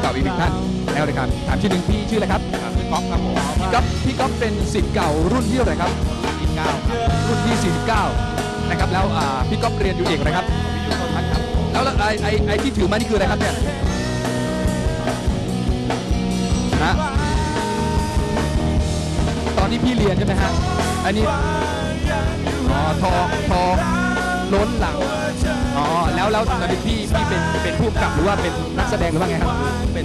เก่าอีกหนึ่งท่านแล้วเลยครับถามชื่อหนึ่งพี่ชื่ออะไรครับพี่ก๊อฟครับผมพี่ก๊อฟพี่ก๊อฟเป็นศิษย์เก่ารุ่นที่เท่าไหร่ครับยี่สิบเก้าครับรุ่นที่ 49 นะครับแล้วอ่าพี่ก๊อฟเรียนอยู่เอกอะไรครับวิทยุโทรทัศน์ครับแล้วแล้วไอ้ไอ้ไอ้ที่ถือมานี่คืออะไรครับเนี่ยฮะตอนที่พี่เรียนใช่ไหมฮะอันนี้อ๋อทองทองล้นหลังอ๋อ แล้วแล้วตอนนี้พี่พี่เป็นเป็นผู้กำกับหรือว่าเป็นนักแสดงหรือว่าไงครับเป็น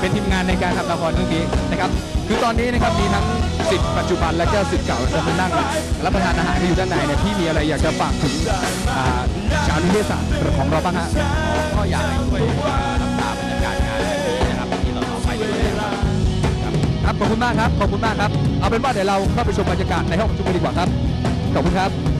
เป็นทีมงานในการทำละครเรื่องนี้นะครับ คือตอนนี้นะครับมีทั้งสิทธิ์ปัจจุบันและก็สิทธิ์เก่าจะมานั่งรับประทานอาหารที่อยู่ด้านในเนี่ยพี่มีอะไรอยากจะฝากถึงชาวนิเทศศาสตร์ของเราบ้างฮะก็อยากให้ช่วยรักษาบรรยากาศงานนะครับที่ต่อไปด้วยนะครับครับขอบคุณมากครับขอบคุณมากครับเอาเป็นว่าเดี๋ยวเราเข้าไปชมบรรยากาศในห้องประชุมกันดีกว่าครับขอบคุณครับ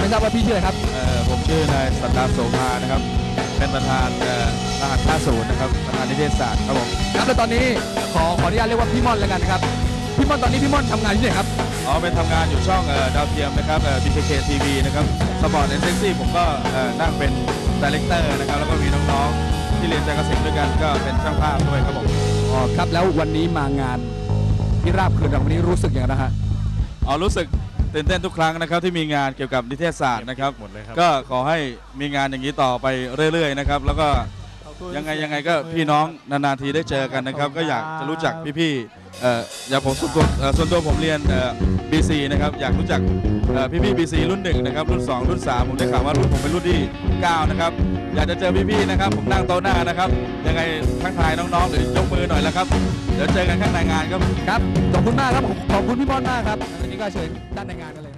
ไม่ทราบว่าพี่ชื่ออะไรครับ เอ่อผมชื่อนายสัตดาโสภานะครับ เป็นประธานเอ่อรหัส50นะครับ ประธานนิเทศศาสตร์ครับผม ครับแล้วตอนนี้ขอขออนุญาตเรียกว่าพี่ม่อนแล้วกันนะครับ พี่ม่อนตอนนี้พี่ม่อนทำงานที่ไหนครับ อ๋อเป็นทำงานอยู่ช่องเอ่อดาวเทียมนะครับเอ่อ BKK TV นะครับสปอร์ตเอ็นเซ็กซี่ผมก็เอ่อนั่งเป็นดีเลกเตอร์นะครับ แล้วก็มีน้องๆ ที่เรียนจากเกษตรด้วยกันก็เป็นช่างภาพด้วยครับผม อ๋อครับแล้ววันนี้มางานที่ราบคืนเราวันนี้รู้สึกอย่างไรนะฮะ อ๋อรู้สึก ตื่นเต้นทุกครั้งนะครับที่มีงานเกี่ยวกับนิเทศศาสตร์นะครับหมดเลยครับก็ขอให้มีงานอย่างนี้ต่อไปเรื่อยๆนะครับ แล้วก็ ยังไงยังไงก็พี่น้องนานๆทีได้เจอกันนะครับ ก็อยากจะรู้จักพี่ๆเอ่ออย่างผมส่วนตัวเอ่อส่วนตัวผมเรียนเอ่อ BC นะครับอยากรู้จักเอ่อพี่ๆ BC รุ่นหนึ่งนะครับรุ่น2รุ่น3ผมได้ข่าวว่ารุ่นผมเป็นรุ่นที่9นะครับอยากจะเจอพี่ๆนะครับผมนั่งโต๊ะหน้านะครับยังไงทักทายน้องๆหรือยกมือหน่อยแล้วครับเดี๋ยวเจอกันข้างในงานครับ ครับขอบคุณมากครับขอบคุณพี่ม่อนมากครับวันนี้ก็เชิญด้านในงานกันเลย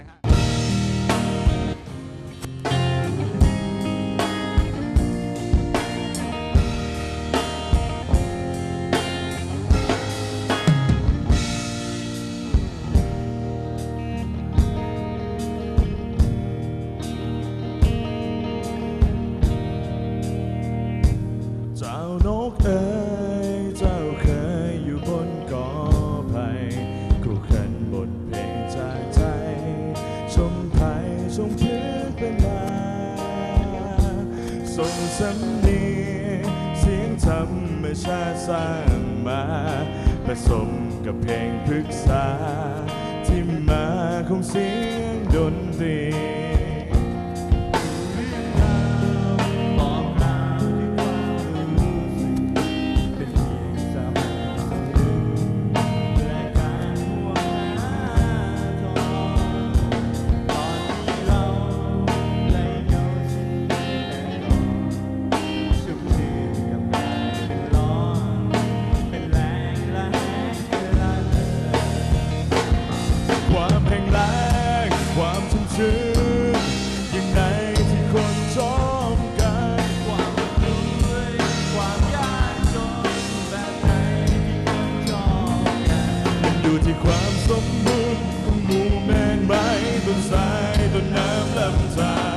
สร้างมาผสมกับเพลงพฤกษาที่มาของเสียงดนตรี สมบูรณ์ของหมู่แมนไม้ต้นสายต้นน้ำลำธาร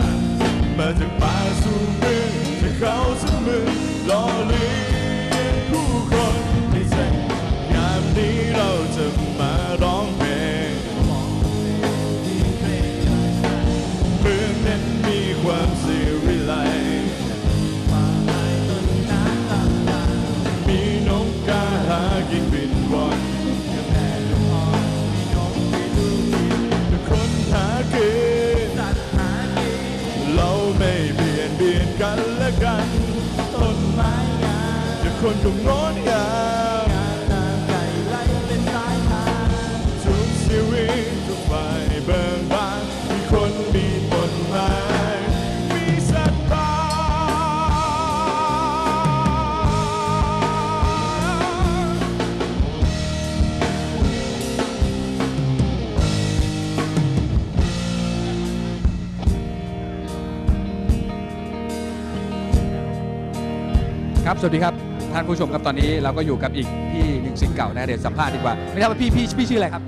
ครับสวัสดีครับท่านผู้ชมครับตอนนี้เราก็อยู่กับอีกพี่หนึ่งสิงห์เก่านะเดี๋ยวสัมภาษณ์ดีกว่าไม่ทราบว่าพี่พี่พี่ชื่ออะไรครับ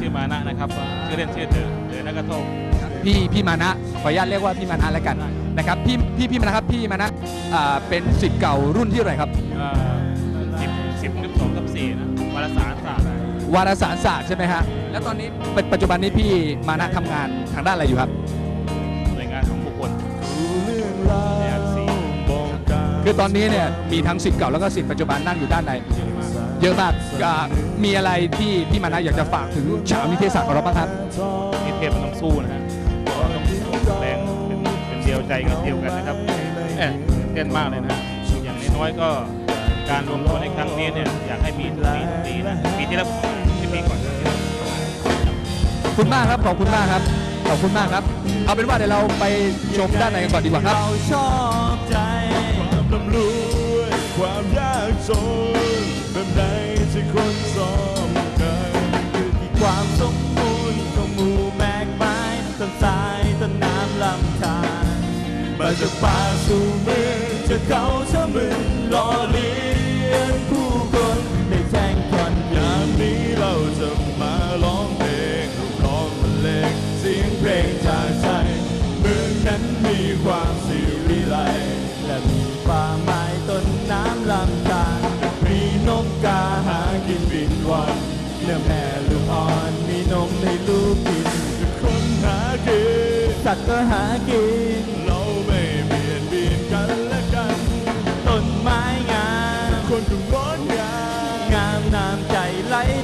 ชื่อมานะนะครับชื่อเล่นชื่อเดือเดือนักกระทงพี่พี่มานะขออนุญาตเรียกว่าพี่มานะแล้วกันนะครับพี่พี่พี่มานะครับพี่มานะอ่าเป็นสิทธิ์เก่ารุ่นที่เท่าไหร่ครับสิบสิบกับสองกับสี่นะวารสารศาสตร์วารสารศาสตร์ใช่ไหมฮะแล้วตอนนี้เป็นปัจจุบันนี้พี่มานะทำงานทางด้านอะไรอยู่ครับ คือตอนนี้เนี่ยมีทั้งสิทธิ์เก่าแล้วก็สิทธิ์ปัจจุบันนั่งอยู่ด้านใน เยอะมากอ่ามีอะไรที่พี่มานะอยากจะฝากถึงชาวนิเทศศาสตร์ของเราบ้างครับ นิเทศมันต้องสู้นะฮะต้องแรงเป็นเป็นเดียวใจกันเดียวกันนะครับแอบตื่นเต้นมากเลยนะฮะอย่างน้อยๆก็การรวมตัวในครั้งนี้เนี่ยอยากให้มีทุกปีทุกปีนะปีที่แล้วที่ปีก่อนที่แล้วขอบคุณมากครับ ขอบคุณมากครับ ขอบคุณมากครับ เอาเป็นว่าเดี๋ยวเราไปชมด้านในกันก่อนดีกว่าครับ เราชอบใจ จากป่าสู่เมืองจะเขาชะมึงรอเลี้ย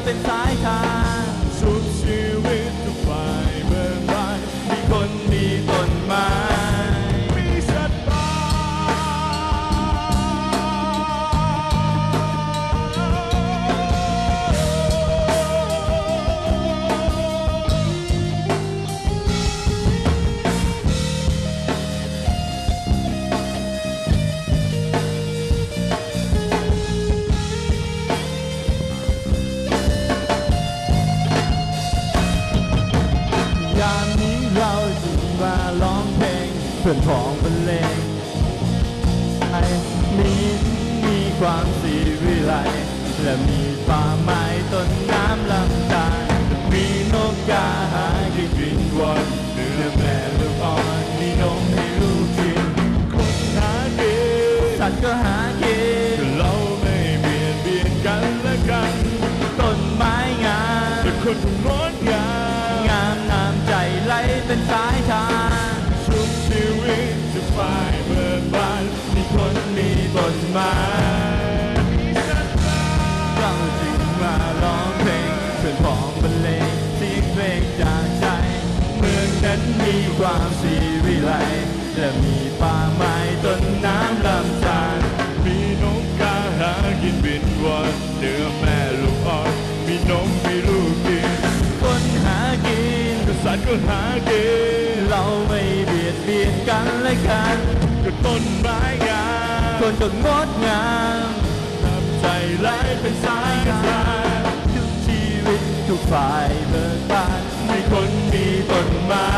เป็นสาย วิไลและมีป่าไม้ต้นน้ำลำ ความสีวิไลและมีป่าไม้ต้นน้ำลำธารมีนกกาหากินบินวนเนื้อแม่ลูกอ่อนมีนมมีลูกกินคนหากินกสัตว์ก็หากินเราไม่เบียดเบียนกันและกันก็ต้นไม้งามคนก็งดงามน้ำใจไหลเป็นสายกระจาทุกชีวิตทุกฝ่ายเบิกบาน คนมีต้นไม้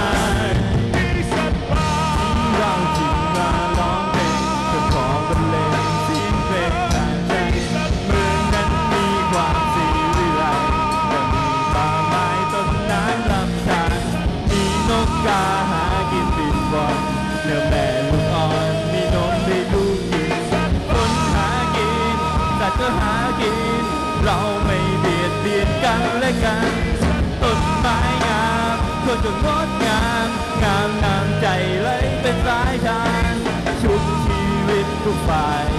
ก็งดงาม งามงามใจไหลเป็นสายทานชุดชีวิตทุกฝ่าย